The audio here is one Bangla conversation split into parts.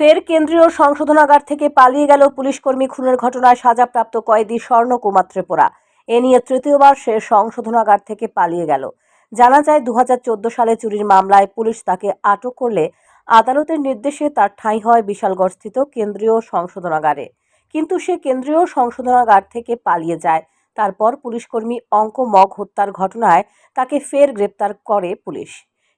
ফের কেন্দ্রীয় সংশোধনাগার থেকে পালিয়ে গেল পুলিশকর্মী খুনের ঘটনায় সাজাপ্রাপ্ত কয়েদি স্বর্ণ কুমার ত্রিপুরা। এ নিয়ে তৃতীয়বার সে সংশোধনাগার থেকে পালিয়ে গেল। জানা যায় দু হাজার চোদ্দ সালে চুরির মামলায় পুলিশ তাকে আটক করলে আদালতের নির্দেশে তার ঠাঁই হয় বিশালগড়স্থিত কেন্দ্রীয় সংশোধনাগারে। কিন্তু সে কেন্দ্রীয় সংশোধনাগার থেকে পালিয়ে যায়। তারপর পুলিশকর্মী অঙ্ক মগ হত্যার ঘটনায় তাকে ফের গ্রেপ্তার করে পুলিশ।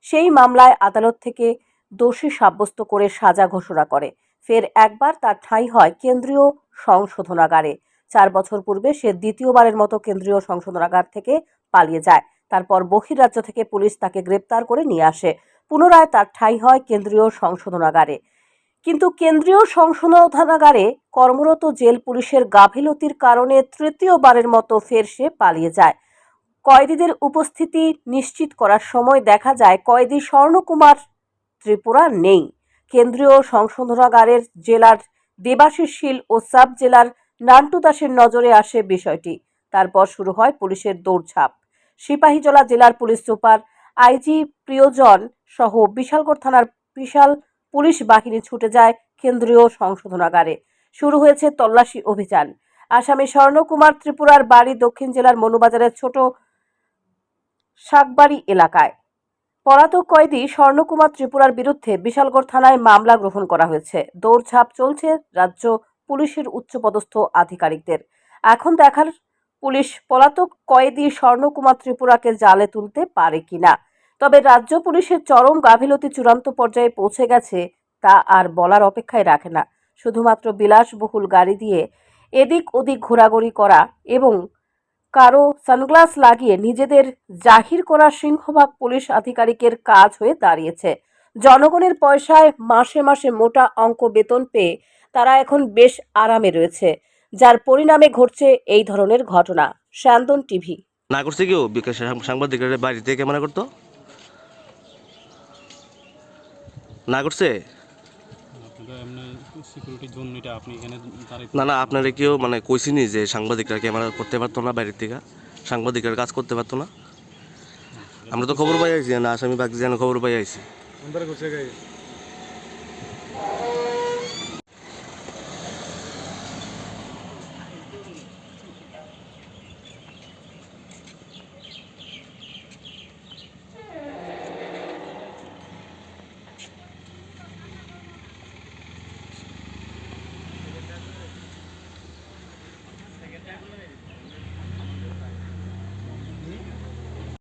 সেই মামলায় আদালত থেকে দোষী সাব্যস্ত করে সাজা ঘোষণা করে। ফের একবার তার ঠাঁই হয় কেন্দ্রীয় সংশোধনাগারে। চার বছর পূর্বে সে দ্বিতীয়বারের মতো কেন্দ্রীয় সংশোধনাগার থেকে পালিয়ে যায়। তারপর বহির্রাজ্য থেকে পুলিশ তাকে গ্রেপ্তার করে নিয়ে আসে। পুনরায় তার ঠাঁই হয় কেন্দ্রীয় সংশোধনাগারে। কিন্তু কেন্দ্রীয় সংশোধনাগারে কর্মরত জেল পুলিশের গাফিলতির কারণে তৃতীয়বারের মতো ফের সে পালিয়ে যায়। কয়েদিদের উপস্থিতি নিশ্চিত করার সময় দেখা যায় কয়েদি স্বর্ণকুমার ত্রিপুরা নেই। কেন্দ্রীয় সংশোধনাগারের জেলার দেবাশিস শীল ও সাব জেলার নান্টু দাসের নজরে আসে বিষয়টি। তারপর শুরু হয় পুলিশের দৌড়ঝাঁপ। সিপাহীজলা জেলার পুলিশ সুপার আইজি প্রিয়জন সহ বিশালগড় থানার বিশাল পুলিশ বাহিনী ছুটে যায় কেন্দ্রীয় সংশোধনাগারে। শুরু হয়েছে তল্লাশি অভিযান। আসামি স্বর্ণকুমার ত্রিপুরার বাড়ি দক্ষিণ জেলার মনুবাজারের ছোট শাকবাড়ি এলাকায়। পলাতক কয়েদি স্বর্ণকুমার ত্রিপুরার বিরুদ্ধে বিশালগড় থানায় মামলা গ্রহণ করা হয়েছে। দৌড়ঝাঁপ চলছে রাজ্য পুলিশের উচ্চপদস্থ আধিকারিকদের। এখন দেখার পুলিশ পলাতক কয়েদি স্বর্ণকুমার ত্রিপুরাকে জালে তুলতে পারে কিনা। তবে রাজ্য পুলিশের চরম গাফিলতি চূড়ান্ত পর্যায়ে পৌঁছে গেছে তা আর বলার অপেক্ষায় রাখে না। শুধুমাত্র বিলাসবহুল গাড়ি দিয়ে এদিক ওদিক ঘোরাঘুরি করা এবং কারও সানগ্লাস লাগিয়ে নিজেদের জাহির করা সিংহভাগ পুলিশ আধিকারিকের কাজ হয়ে দাঁড়িয়েছে। জনগণের পয়সায় মাসে মাসে মোটা অঙ্ক বেতন পেয়ে তারা এখন বেশ আরামে রয়েছে, যার পরিণামে ঘটছে এই ধরনের ঘটনা। স্যান্দন টিভি। না করছে কেউ? সাংবাদিকের বাড়িতে ক্যামেরা করতো? না করছে? না না আপনারা কেউ মানে কইছিনি যে সাংবাদিকরা ক্যামেরা করতে পারতো না বাইরের থেকে? সাংবাদিকরা কাজ করতে পারতো না? আমরা তো খবর পাই আসি না আসামি বাকি যেন খবর পাই আইছি। Yeah.